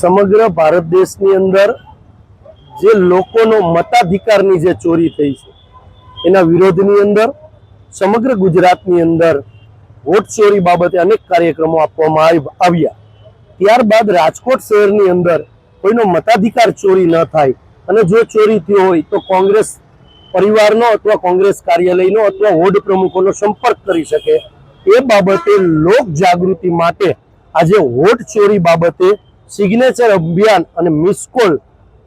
સમગ્ર ભારત દેશની અંદર જે લોકોનો મતાધિકારની જે ચોરી થઈ છે, એના વિરોધની અંદર, સમગ્ર ગુજરાતની અંદર વોટ ચોરી બાબતે અનેક કાર્યક્રમો આપવામાં આવ- આવ્યા. ત્યારબાદ રાજકોટ શહેરની અંદર કોઈનો મતાધિકાર ચોરી ન થાય અને જો ચોરી થયો હોય તો કોંગ્રેસ પરિવારનો અથવા કોંગ્રેસ કાર્યાલયનો અથવા વોર્ડ પ્રમુખોનો સંપર્ક કરી શકે. એ બાબતે લોક જાગૃતિ માટે આજે વોટ ચોરી બાબતે સિગ્નેચર અભિયાન અને મિસકોલ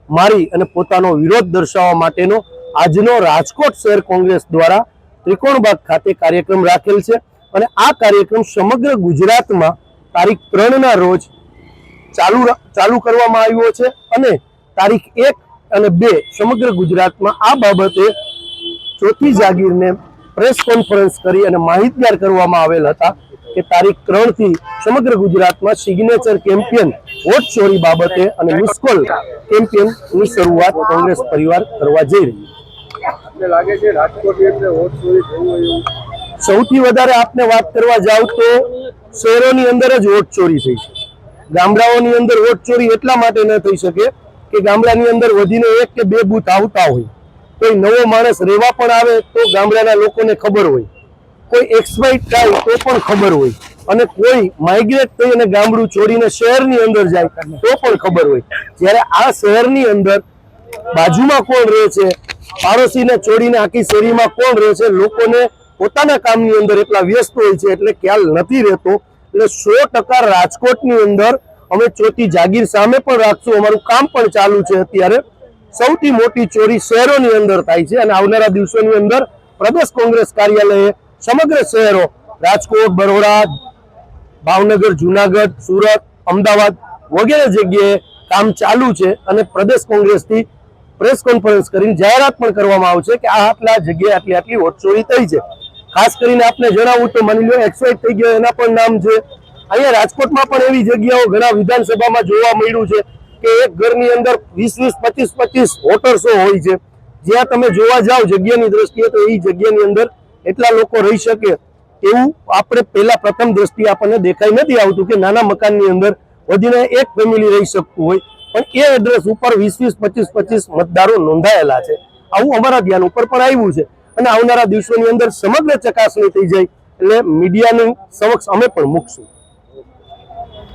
મારી અને પોતાનો વિરોધ દર્શાવવા માટેનો આજનો રાજકોટ શહેર કોંગ્રેસ દ્વારા ત્રિકોણબાગ ખાતે કાર્યક્રમ રાખેલ છે અને આ કાર્યક્રમ સમગ્ર ગુજરાતમાં તારીખ ત્રણના રોજ ચાલુ ચાલુ કરવામાં આવ્યો છે અને તારીખ એક અને બે સમગ્ર ગુજરાતમાં આ બાબતે ચોથી જાગીરને પ્રેસ કોન્ફરન્સ કરી અને માહિતગાર કરવામાં આવેલ હતા કે તારીખ ત્રણથી સમગ્ર ગુજરાતમાં સિગ્નેચર કેમ્પિયન વોટ ચોરી બાબતે અને મિસકોલ કેમ્પિયનની શરૂઆત કોંગ્રેસ પરિવાર કરવા જઈ રહી સૌથી વધારે આપને વાત કરવા જાવ તો શહેરોની અંદર જ વોટ ચોરી થઈ છે. ગામડાઓની અંદર વોટ ચોરી એટલા માટે ન થઈ શકે કે ગામડાની અંદર વધીને એક કે બે બૂથ આવતા હોય. કોઈ નવો માણસ રહેવા પણ આવે તો ગામડાના લોકોને ખબર હોય. કોઈ એક્સપાઇટ થાય તો પણ ખબર હોય. અને કોઈ માઇગ્રેટ થઈ અને ગામડું છોડીને શહેરની અંદર જાય તો પણ ખબર હોય. જ્યારે આ શહેરની અંદર બાજુમાં કોણ રહે છે, પાડોશીને છોડીને આખી શેરીમાં કોણ રહે છે, લોકોને પોતાના કામની અંદર એટલા વ્યસ્ત હોય છે એટલે ખ્યાલ નથી રહેતો. એટલે સો ટકા રાજકોટની અંદર અમે ચોથી જાગીર સામે પણ રાખશું. અમારું કામ પણ ચાલુ છે અત્યારે. સૌથી મોટી ચોરી શહેરોની અંદર થાય છે અને આવનારા દિવસોની અંદર પ્રદેશ કોંગ્રેસ કાર્યાલયે સમગ્ર શહેરો રાજકોટ, બરોડા, ભાવનગર, જુનાગઢ, સુરત, અમદાવાદ વગેરે જગ્યાએ કામ ચાલુ છે અને પ્રદેશ કોંગ્રેસથી પ્રેસ કોન્ફરન્સ કરીને જાહેરાત પણ કરવામાં આવશે કે આ આટલા જગ્યાએ આટલી આટલી વોટચોરી થઈ છે. ખાસ કરીને આપને જણાવું તો માની લો એક્સાઇટ થઈ ગયો, એના પણ નામ છે. અહીંયા રાજકોટમાં પણ એવી જગ્યાઓ ઘણા વિધાનસભામાં જોવા મળ્યું છે કે એક ઘરની અંદર વીસ વીસ, પચીસ પચીસ વોટર્સો હોય છે. જ્યાં તમે જોવા જાઓ જગ્યાની દ્રષ્ટિએ તો એ જગ્યાની અંદર એટલા લોકો રહી શકે એવું આપણે પહેલા પ્રથમ દ્રષ્ટિએ આપણને દેખાઈ નથી આવતું કે નાના મકાનની અંદર વધીને એક ફેમિલી રહી શકતું હોય. પણ એ એડ્રેસ ઉપર વીસ વીસ, પચીસ પચીસ મતદારો નોંધાયેલા છે. આવું અમારા ધ્યાન ઉપર પણ આવ્યું છે. અને આવનારા દિવસોની અંદર સમગ્ર ચકાસણી થઈ જાય એટલે મીડિયાની સમક્ષ અમે પણ મૂકશું.